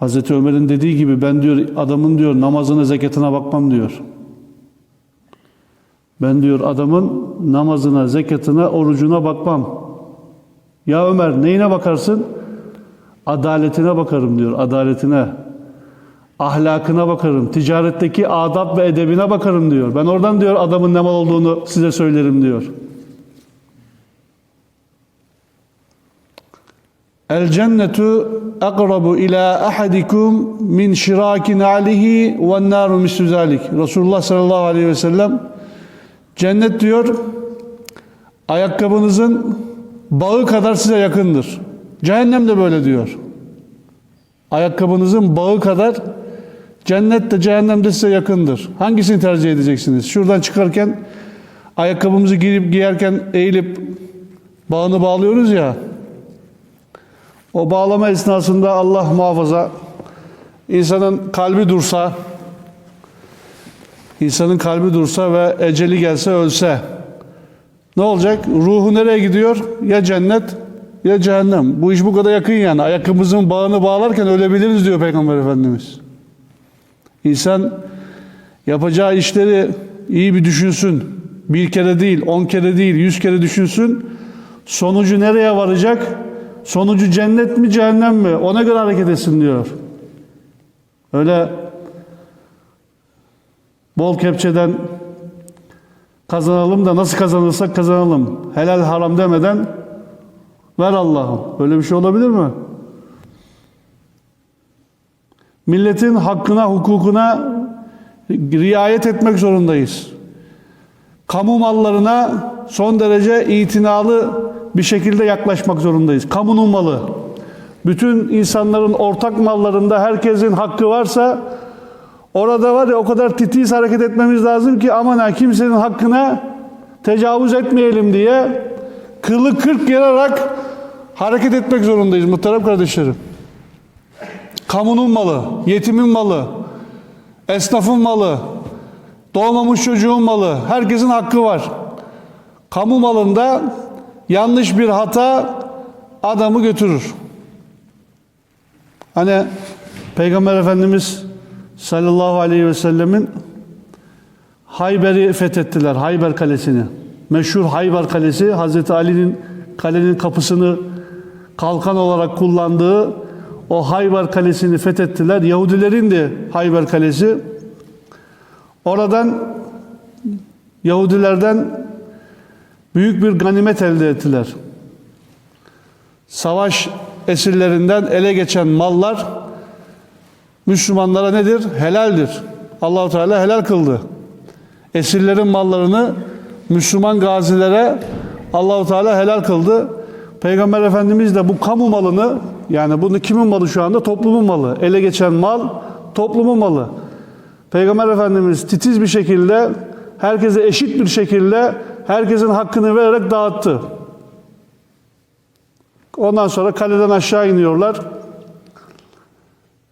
Hazreti Ömer'in dediği gibi ben diyor adamın diyor namazına zekatına bakmam diyor. Ben diyor adamın namazına, zekatına, orucuna bakmam. Ya Ömer neyine bakarsın? Adaletine bakarım diyor, adaletine. Ahlakına bakarım, ticaretteki adab ve edebine bakarım diyor. Ben oradan diyor adamın ne mal olduğunu size söylerim diyor. El cennetu akrabu ila ahadikum min şirakin alihi ve naru mislu zalik. Resulullah sallallahu aleyhi ve sellem cennet diyor ayakkabınızın bağı kadar size yakındır. Cehennem de böyle diyor. Ayakkabınızın bağı kadar cennet de cehennem de size yakındır. Hangisini tercih edeceksiniz? Şuradan çıkarken ayakkabımızı giyip giyerken eğilip bağını bağlıyoruz ya. O bağlama esnasında Allah muhafaza insanın kalbi dursa insanın kalbi dursa ve eceli gelse ölse ne olacak? Ruhu nereye gidiyor? Ya cennet ya cehennem. Bu iş bu kadar yakın yani. Ayakkabımızın bağını bağlarken ölebiliriz diyor Peygamber Efendimiz. İnsan yapacağı işleri iyi bir düşünsün. Bir kere değil, on kere değil, yüz kere düşünsün. Sonucu nereye varacak? Sonucu cennet mi cehennem mi? Ona göre hareket etsin diyor. Öyle bol kepçeden kazanalım da nasıl kazanırsak kazanalım. Helal haram demeden ver Allah'ım. Öyle bir şey olabilir mi? Milletin hakkına, hukukuna riayet etmek zorundayız. Kamu mallarına son derece itinalı bir şekilde yaklaşmak zorundayız. Kamunun malı. Bütün insanların ortak mallarında herkesin hakkı varsa orada var ya o kadar titiz hareket etmemiz lazım ki aman ha kimsenin hakkına tecavüz etmeyelim diye kılı kırk yararak hareket etmek zorundayız muhterem kardeşlerim. Kamunun malı, yetimin malı, esnafın malı, doğmamış çocuğun malı, herkesin hakkı var. Kamu malında yanlış bir hata adamı götürür. Hani Peygamber Efendimiz sallallahu aleyhi ve sellemin Hayber'i fethettiler, Hayber Kalesi'ni. Meşhur Hayber Kalesi, Hazreti Ali'nin kalenin kapısını kalkan olarak kullandığı o Hayber Kalesi'ni fethettiler. Yahudilerin de Hayber Kalesi. Oradan Yahudilerden büyük bir ganimet elde ettiler. Savaş esirlerinden ele geçen mallar Müslümanlara nedir? Helaldir. Allahu Teala helal kıldı. Esirlerin mallarını Müslüman gazilere Allahu Teala helal kıldı. Peygamber Efendimiz de bu kamu malını yani bunu kimin malı şu anda? Toplumun malı. Ele geçen mal toplumun malı. Peygamber Efendimiz titiz bir şekilde herkese eşit bir şekilde herkesin hakkını vererek dağıttı. Ondan sonra kaleden aşağı iniyorlar.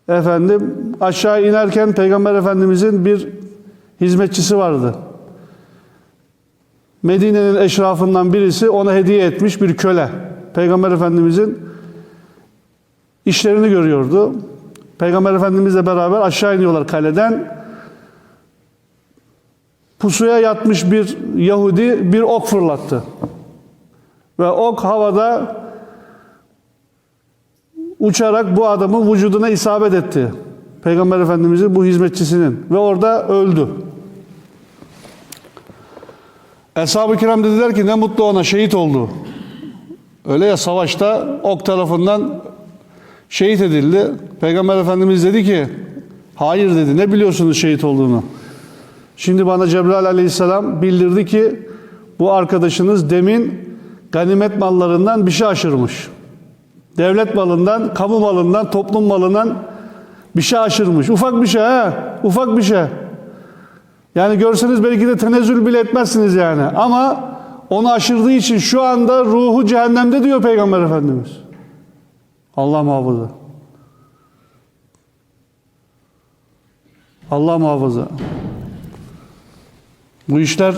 Efendim aşağı inerken Peygamber Efendimizin bir hizmetçisi vardı. Medine'nin eşrafından birisi ona hediye etmiş bir köle. Peygamber Efendimizin işlerini görüyordu. Peygamber Efendimizle beraber aşağı iniyorlar kaleden. Pusuya yatmış bir Yahudi bir ok fırlattı. Ve ok havada uçarak bu adamın vücuduna isabet etti. Peygamber Efendimizin bu hizmetçisinin ve orada öldü. Eshab-ı kiram dediler ki ne mutlu ona şehit oldu. Öyle ya savaşta ok tarafından şehit edildi. Peygamber Efendimiz dedi ki hayır dedi ne biliyorsunuz şehit olduğunu. Şimdi bana Cebrail aleyhisselam bildirdi ki bu arkadaşınız demin ganimet mallarından bir şey aşırmış. Devlet malından, kamu malından, toplum malından bir şey aşırmış. Ufak bir şey ha, ufak bir şey. Yani görseniz belki de tenezzül bile etmezsiniz yani. Ama onu aşırdığı için şu anda ruhu cehennemde diyor Peygamber Efendimiz. Allah muhafaza. Allah muhafaza. Bu işler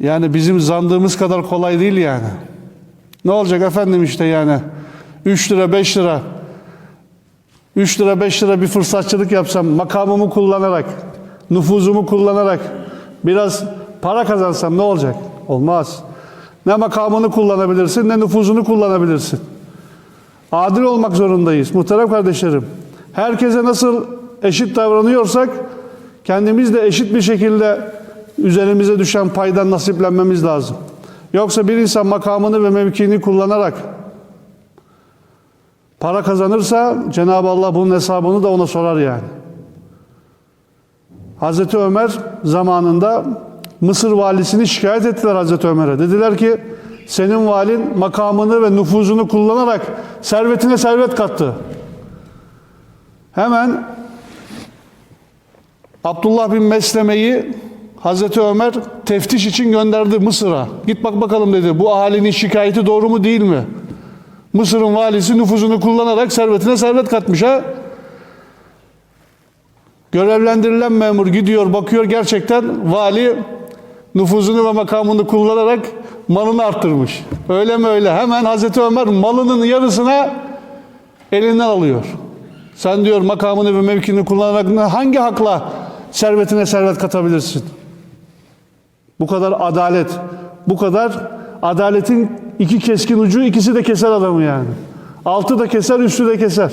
yani bizim zandığımız kadar kolay değil yani. Ne olacak efendim işte yani 3 lira 5 lira 3 lira 5 lira bir fırsatçılık yapsam makamımı kullanarak, nüfuzumu kullanarak biraz para kazansam ne olacak? Olmaz. Ne makamını kullanabilirsin ne nüfuzunu kullanabilirsin. Adil olmak zorundayız muhterem kardeşlerim. Herkese nasıl eşit davranıyorsak kendimiz de eşit bir şekilde üzerimize düşen paydan nasiplenmemiz lazım. Yoksa bir insan makamını ve mevkiini kullanarak para kazanırsa Cenab-ı Allah bunun hesabını da ona sorar yani. Hazreti Ömer zamanında Mısır valisini şikayet ettiler Hazreti Ömer'e. Dediler ki senin valin makamını ve nüfuzunu kullanarak servetine servet kattı. Hemen Abdullah bin Mesleme'yi Hazreti Ömer teftiş için gönderdi Mısır'a. Git bak bakalım dedi. Bu ahalinin şikayeti doğru mu değil mi? Mısır'ın valisi nüfuzunu kullanarak servetine servet katmış ha. Görevlendirilen memur gidiyor bakıyor gerçekten vali nüfuzunu ve makamını kullanarak malını arttırmış. Öyle mi öyle? Hemen Hazreti Ömer malının yarısına elinden alıyor. Sen diyor makamını ve mevkini kullanarak hangi hakla servetine servet katabilirsin? Bu kadar adalet, bu kadar adaletin iki keskin ucu ikisi de keser adamı yani. Altı da keser, üstü de keser.